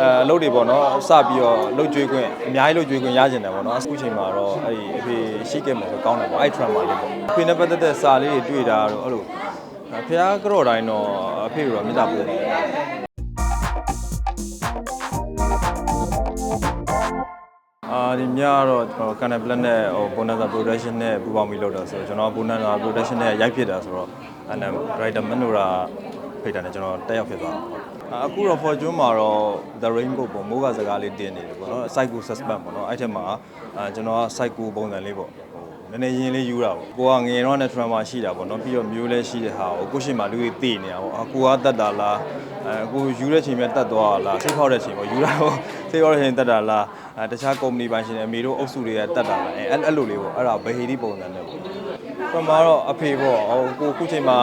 အလုပ်တွေပေါ့နော်စပြီးတော့လှုပ်ကြွေးခွင့်အများကြီးလှုပ်ကြွေးခွင့်ရကျင်တယ်ပေါ့နော်အခုချိန်မှာတော့အဲ့ဒီအဖေရှိခဲ့မှာဆိုကောင်းတယ်ပေါ့အဲ့ trauma လေးပေါ့အဖေနဲ့ပတ်သက်တဲ့စာလေးတွေတွေ့တာတော့အဲ့လိုဖះကြော့တိုင်းတော့အဖေကတော့မေတ္တာပို့တယ်အာဒီညကတော့ကျွန်တော် Canal Plan နဲ့ဟို Bonanza Production နဲ့ပူးပေါင်းပြီးလုပ်တာဆိုတော့ကျွန်တော် Bonanza Production နဲ့ရိုက်ဖြစ်တာဆိုတော့အဲ့ဒါ Writer Manora ဖိတ်တာနဲ့ကျွန်တော်တက်ရောက်ဖြစ်သွားတာပေါ့ အာအခုတော့ Fortune မှာတော့ The Rainbow ပေါ့မိုးကစကားလေးတင်နေတယ်ပေါ့နော် Psycho Suspense ပေါ့နော်အဲ့ထက်မှာအာကျွန်တော်က Psycho ပုံစံလေးပေါ့ဟိုနည်းနည်းရင်လေးယူတာပေါ့ကိုကငယ်တော့နဲ့ trauma ရှိတာပေါ့နော်ပြီးတော့မျိုးလဲရှိတဲ့ဟာကိုကိုရှိမှလူတွေတည်နေတာပေါ့အကိုကတတ်တာလားအဲကိုယူတဲ့ချိန်မှာတတ်သွားတာလားစိတ်ခေါက်တဲ့ချိန်ပေါ့ယူတာပေါ့ စိတ်ခေါက်တဲ့ချိန်တတ်တာလားအဲတခြား company ပိုင်းရှင်အမေတို့အုပ်စုတွေကတတ်တာလားအဲအဲ့အဲ့လိုလေးပေါ့အဲ့ဒါဘဟေဒီပုံစံနဲ့ပေါ့ပထမတော့အဖေပေါ့ဟိုကိုခုချိန်မှာ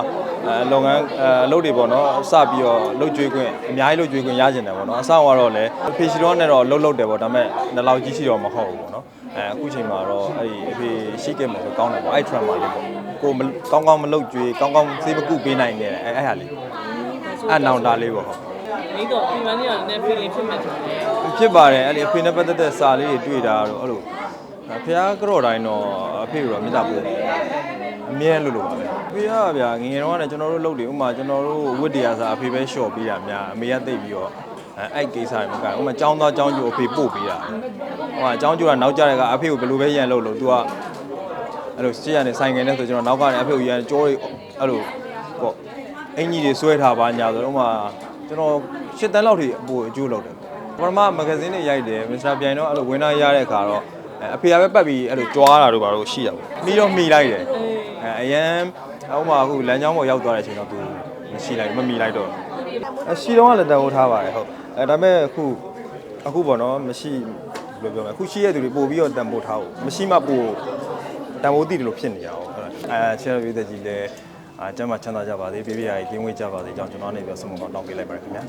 အဲလုပ်ငန်းအဲအလုပ်တွေပေါ့နော်စပြီးတော့လှုပ်ကြွေးခွင့်အများကြီးလှုပ်ကြွေးခွင့်ရကျင်တယ်ပေါ့နော်အဆောင်ကတော့လည်းအဖေရှိတော့နဲ့တော့လှုပ်လှုပ်တယ်ပေါ့ဒါပေမဲ့နှစ်လောက်ကြီးရှိတော့မဟုတ်ဘူးပေါ့နော်အဲအခုချိန်မှာတော့အဲ့ဒီအဖေရှိခဲ့မှာဆိုကောင်းတယ်ပေါ့အဲ့ trauma လေးပေါ့ကိုမကောင်းကောင်းမလှုပ်ကြွေးကောင်းကောင်းစေးမကုပေးနိုင်တဲ့အဲအဲ့ဟာလေးအဲ့နောင်တာလေးပေါ့ဟုတ် နေတော့ပြန်မနေရတဲ့ feeling ဖြစ်မှတယ် ဖြစ်ပါတယ်အဲ့ဒီအဖေနဲ့ပတ်သက်တဲ့စာလေးတွေတွေ့တာတော့အဲ့လိုဖះကြော့တိုင်းတော့အဖေကတော့မေတ္တာပို့တယ်အမြဲလို့လို့ပါပဲအဖေကဗျာငယ်ငယ်တော့ကလည်းကျွန်တော်တို့လုပ်တယ်ဥပမာကျွန်တော်တို့ဝတ်တရားစာအဖေပဲလျှော့ပေးတာများအမေကတိတ်ပြီးတော့အဲအဲ့ကိစ္စတွေမကဥပမာចောင်းသားចောင်းကျိုးအဖေပို့ပေးတာဟိုကចောင်းကျိုးကနောက်ကြတဲ့ကအဖေကိုဘယ်လိုပဲရန်လို့လို့ तू ကအဲ့လိုရှေ့ကနေဆိုင်ငယ်နဲ့ဆိုကျွန်တော်နောက်ကနေအဖေကိုရန်ကြောတွေအဲ့လိုပေါ့အင်ကြီးတွေဆွဲထားပါညာဆိုတော့ဥပမာ ကျွန်တော်ရှစ်တန်းလောက်ထိအပိုအကျိုးလုပ်တယ်ပထမမဂဇင်းတွေရိုက်တယ်မစ္စတာပြိုင်တော့အဲ့လိုဝင်လာရတဲ့အခါတော့အဲအဖေကပဲပတ်ပြီးအဲ့လိုကြွားတာတို့ဘာလို့ရှိတာပေါ့မိတော့မိလိုက်တယ်အဲအရန်ဟိုမှာအခုလမ်းကြောင်းပေါ်ရောက်သွားတဲ့အချိန်တော့သူမရှိလိုက်မမိလိုက်တော့အရှိတော့ကလည်းတန်ဖိုးထားပါတယ်ဟုတ်အဲဒါပေမဲ့အခုအခုပေါ့နော်မရှိဘယ်လိုပြောမလဲအခုရှိရတဲ့သူတွေပို့ပြီးတော့တန်ဖိုးထားဖို့မရှိမှပို့တန်ဖိုးတည်တယ်လို့ဖြစ်နေရအောင်အဲဆရာပြည်သက်ကြီးလည်း အာကျမ်းမှာချမ်းသာကြပါစေပြပြရည်ကင်းဝေးကြပါစေကြောင်းကျွန်တော်အနေနဲ့ဆုမကောင်းတောင်းပေးလိုက်ပါတယ်ခင်ဗျာ